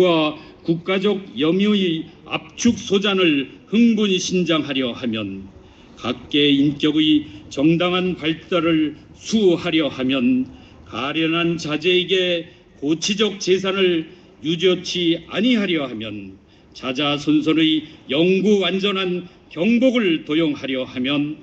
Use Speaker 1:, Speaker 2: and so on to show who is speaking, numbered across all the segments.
Speaker 1: 과 국가적 염유의 압축 소잔을 흥분히 신장하려 하면 각계의 인격의 정당한 발달을 수호하려 하면 가련한 자제에게 고치적 재산을 유저치 아니하려 하면 자자손손의 영구 완전한 경복을 도용하려 하면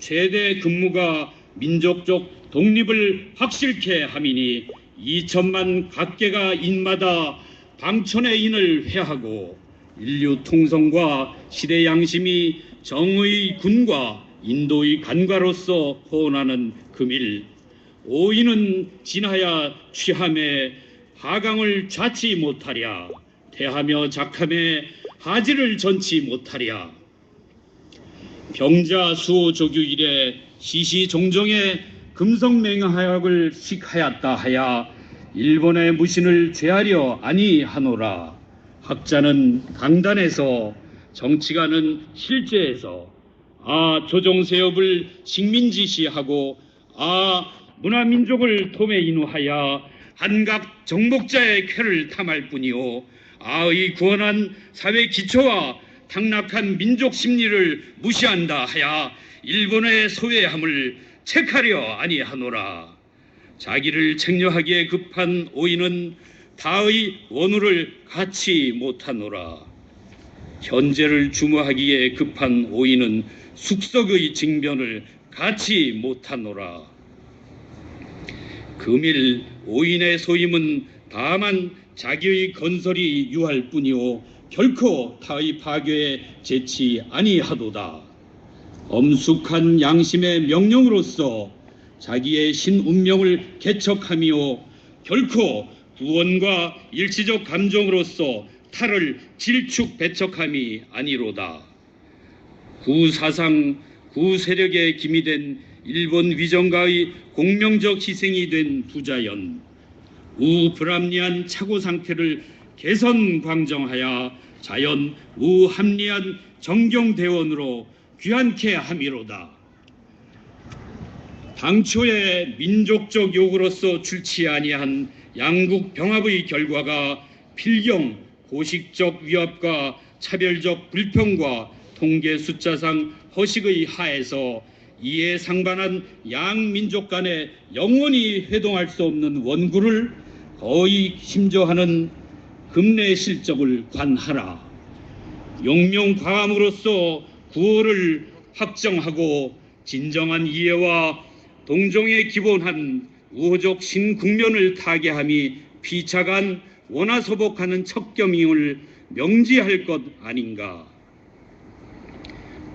Speaker 1: 최대 근무가 민족적 독립을 확실케 함이니 2천만 각계가 인마다 방천의 인을 회하고 인류 통성과 시대 양심이 정의 군과 인도의 간과로서 호언하는 금일 오인은 진하야 취함에 하강을 좌치 못하랴 대하며 작함에 하지를 전치 못하랴. 병자 수호 조규 이래 시시 종종의 금성맹하약을 식하였다 하야 일본의 무신을 죄하려 아니하노라. 학자는 강단에서 정치가는 실제에서 아 조정세업을 식민지시하고 아 문화민족을 도매 인후하여 한각 정복자의 쾌를 탐할 뿐이요. 아의 구원한 사회 기초와 탁락한 민족 심리를 무시한다 하야 일본의 소외함을 책하려 아니하노라 자기를 책려하기에 급한 오인은 다의 원우를 갖지 못하노라 현재를 주모하기에 급한 오인은 숙석의 징변을 갖지 못하노라 금일 오인의 소임은 다만 자기의 건설이 유할 뿐이요 결코 타의 파괴에 제치 아니하도다. 엄숙한 양심의 명령으로서 자기의 신운명을 개척하며 결코 구원과 일시적 감정으로서 타를 질축 배척함이 아니로다. 구사상 구세력에 기미 된 일본 위정가의 공명적 희생이 된 부자연 우불합리한 착오 상태를 개선 광정하여 자연 우합리한 정경대원으로 귀환케 함이로다. 당초의 민족적 요구로서 출치 아니한 양국 병합의 결과가 필경 고식적 위협과 차별적 불평과 통계 숫자상 허식의 하에서 이에 상반한 양민족 간에 영원히 회동할 수 없는 원구를 거의 심조하는 금내 실적을 관하라. 용명과감으로서 구호를 확정하고 진정한 이해와 동정에 기본한 우호적 신국면을 타개함이 피차간 원하소복하는 척겸임을 명지할 것 아닌가.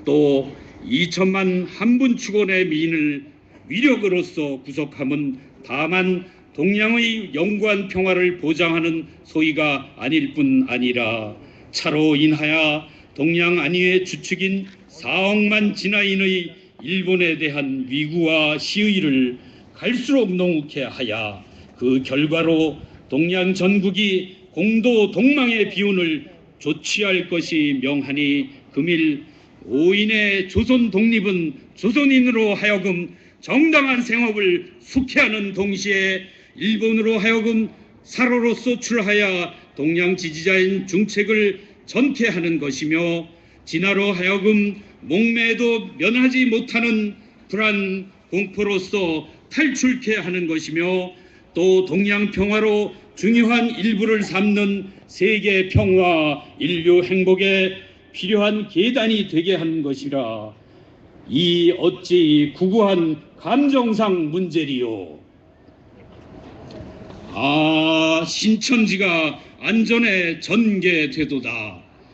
Speaker 1: 또 2천만 한분 축원의 미인을 위력으로서 구속함은 다만 동양의 영구한 평화를 보장하는 소위가 아닐 뿐 아니라 차로 인하여 동양 안위의 주축인 4억만 진화인의 일본에 대한 위구와 시의를 갈수록 농후케 하여 그 결과로 동양 전국이 공도 동망의 비운을 조치할 것이 명하니 금일 오인의 조선 독립은 조선인으로 하여금 정당한 생업을 숙해하는 동시에 일본으로 하여금 사로로서 출하여 동양 지지자인 중책을 전케하는 것이며 진화로 하여금 목매도 면하지 못하는 불안 공포로서 탈출케 하는 것이며 또 동양 평화로 중요한 일부를 삼는 세계 평화 인류 행복에 필요한 계단이 되게 하는 것이라. 이 어찌 구구한 감정상 문제리요. 아 신천지가 안전에 전개되도다